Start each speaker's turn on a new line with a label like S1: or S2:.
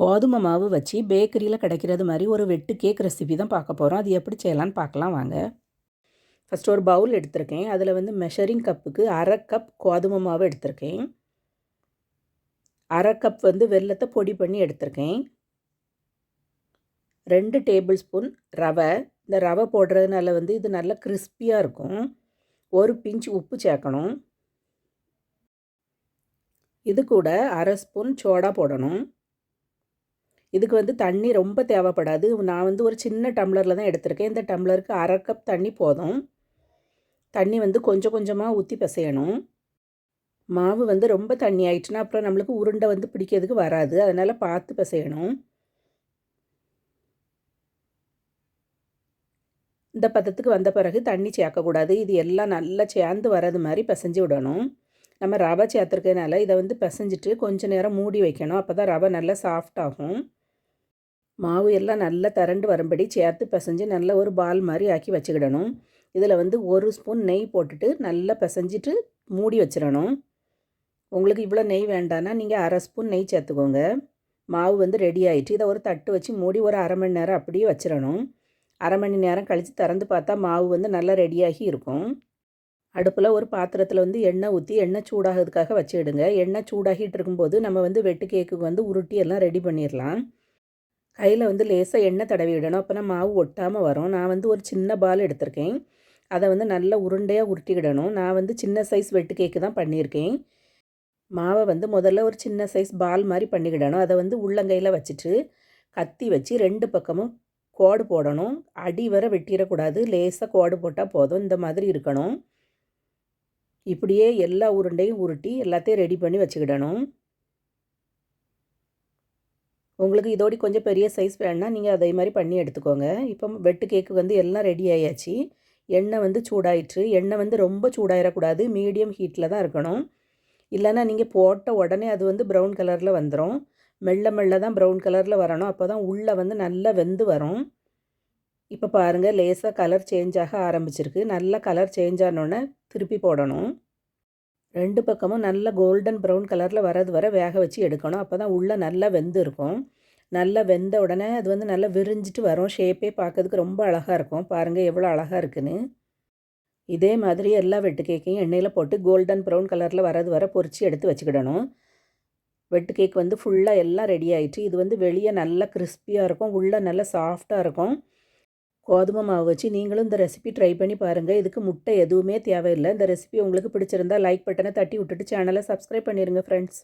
S1: கோதுமை மாவு வச்சு பேக்கரியில் கிடைக்கிறது மாதிரி ஒரு வெட்டு கேக் ரெசிபி தான் பார்க்க போகிறோம் அது எப்படி செய்யலான்னு பார்க்கலாம் வாங்க. ஃபஸ்ட் ஒரு பவுல் எடுத்திருக்கேன். அதில் வந்து மெஷரிங் கப்புக்கு அரை கப் கோதுமை மாவு எடுத்திருக்கேன். அரை கப் வந்து வெல்லத்தை பொடி பண்ணி எடுத்திருக்கேன். ரெண்டு டேபிள் ஸ்பூன் ரவை. இந்த ரவை போடுறதுனால வந்து இது நல்லா கிறிஸ்பியாக இருக்கும். ஒரு பிஞ்ச் உப்பு சேர்க்கணும். இது கூட அரை ஸ்பூன் சோடா போடணும். இதுக்கு வந்து தண்ணி ரொம்ப தேவைப்படாது. நான் வந்து ஒரு சின்ன டம்ளரில் தான் எடுத்திருக்கேன். இந்த டம்ளருக்கு அரை கப் தண்ணி போதும். தண்ணி வந்து கொஞ்சம் கொஞ்சமாக ஊற்றி பிசையணும். மாவு வந்து ரொம்ப தண்ணி ஆயிடுச்சுன்னா அப்புறம் நம்மளுக்கு உருண்டை வந்து பிடிக்கிறதுக்கு வராது. அதனால் பார்த்து பிசையணும். இந்த பதத்துக்கு வந்த பிறகு தண்ணி சேர்க்கக்கூடாது. இது எல்லாம் நல்லா சேர்ந்து வர்றது மாதிரி பிசைஞ்சு விடணும். நம்ம ரவை சேர்த்துருக்கனால இதை வந்து பிசைஞ்சிட்டு கொஞ்சம் நேரம் மூடி வைக்கணும். அப்போ தான் ரவை நல்லா சாஃப்ட் ஆகும். மாவு எல்லாம் நல்லா திரண்டு வரும்படி சேர்த்து பிசைஞ்சு நல்ல ஒரு பால் மாதிரி ஆக்கி வச்சுக்கிடணும். இதில் வந்து ஒரு ஸ்பூன் நெய் போட்டுட்டு நல்லா பிசைஞ்சிட்டு மூடி வச்சிடணும். உங்களுக்கு இவ்வளோ நெய் வேண்டான்னா நீங்கள் அரை ஸ்பூன் நெய் சேர்த்துக்கோங்க. மாவு வந்து ரெடி ஆகிட்டு இதை ஒரு தட்டு வச்சு மூடி ஒரு அரை மணி நேரம் அப்படியே வச்சிடணும். அரை மணி நேரம் கழித்து திறந்து பார்த்தா மாவு வந்து நல்லா ரெடியாகி இருக்கும். அடுப்பில் ஒரு பாத்திரத்தில் வந்து எண்ணெய் ஊற்றி எண்ணெய் சூடாகிறதுக்காக வச்சுடுங்க எண்ணெய் சூடாகிட்டு இருக்கும்போது நம்ம வந்து வெட்டு கேக்குக்கு வந்து உருட்டி எல்லாம் ரெடி பண்ணிடலாம். கையில் வந்து லேசாக எண்ணெய் தடவி விடணும். அப்போ மாவு ஒட்டாமல் வரும். நான் வந்து ஒரு சின்ன பால் எடுத்திருக்கேன். அதை வந்து நல்லா உருண்டையாக உருட்டிக்கிடணும் நான் வந்து சின்ன சைஸ் வெட்டு கேக்கு தான் பண்ணியிருக்கேன். மாவை வந்து முதல்ல ஒரு சின்ன சைஸ் பால் மாதிரி பண்ணிக்கிடணும் அதை வந்து உள்ளங்கையில் வச்சுட்டு கத்தி வச்சு ரெண்டு பக்கமும் கோடு போடணும். அடி வர வெட்டிடக்கூடாது. லேசாக கோடு போட்டால் போதும். இந்த மாதிரி இருக்கணும். இப்படியே எல்லா உருண்டையும் உருட்டி எல்லாத்தையும் ரெடி பண்ணி வச்சுக்கிடணும். உங்களுக்கு இதோடி கொஞ்சம் பெரிய சைஸ் வேணுன்னா நீங்கள் அதே மாதிரி பண்ணி எடுத்துக்கோங்க. இப்போ வெட்டு கேக்கு வந்து எல்லாம் ரெடி ஆயாச்சு. எண்ணெய் வந்து சூடாயிற்று. எண்ணெய் வந்து ரொம்ப சூடாயிடக்கூடாது மீடியம் ஹீட்டில் தான் இருக்கணும். இல்லைன்னா நீங்கள் போட்ட உடனே அது வந்து ப்ரௌன் கலரில் வந்துடும் மெல்ல மெல்ல தான் ப்ரௌன் கலரில் வரணும். அப்போ தான் உள்ளே வந்து நல்லா வெந்து வரும். இப்போ பாருங்கள் லேசாக கலர் சேஞ்ச் ஆக ஆரம்பிச்சிருக்கு. நல்லா கலர் சேஞ்ச் ஆனோடனே திருப்பி போடணும். ரெண்டு பக்கமும் நல்ல கோல்டன் ப்ரௌன் கலரில் வரது வர வேக வச்சு எடுக்கணும். அப்போ தான் உள்ளே நல்லா வெந்து இருக்கும். நல்லா வெந்த உடனே அது வந்து நல்லா விரிஞ்சிட்டு வரும். ஷேப்பே பார்க்கறதுக்கு ரொம்ப அழகாக இருக்கும். பாருங்கள் எவ்வளோ அழகாக இருக்குன்னு. இதே மாதிரி எல்லா வெட்டு கேக்கையும் எண்ணெயில் போட்டு கோல்டன் ப்ரௌன் கலரில் வரது வர பொறிச்சு எடுத்து வச்சுக்கிடணும். வெட்டு கேக் வந்து ஃபுல்லாக எல்லாம் ரெடி ஆகிட்டு இது வந்து வெளியே நல்லா கிறிஸ்பியாக இருக்கும். உள்ளே நல்லா சாஃப்டாக இருக்கும். கோதுமை மாவு வச்சு நீங்களும் இந்த ரெசிபி ட்ரை பண்ணி பாருங்கள் இதுக்கு முட்டை எதுவுமே தேவையில்லை. இந்த ரெசிபி உங்களுக்கு பிடிச்சிருந்தா லைக் பட்டனை தட்டி விட்டுட்டு சேனலை சப்ஸ்கிரைப் பண்ணிடுங்க ஃப்ரெண்ட்ஸ்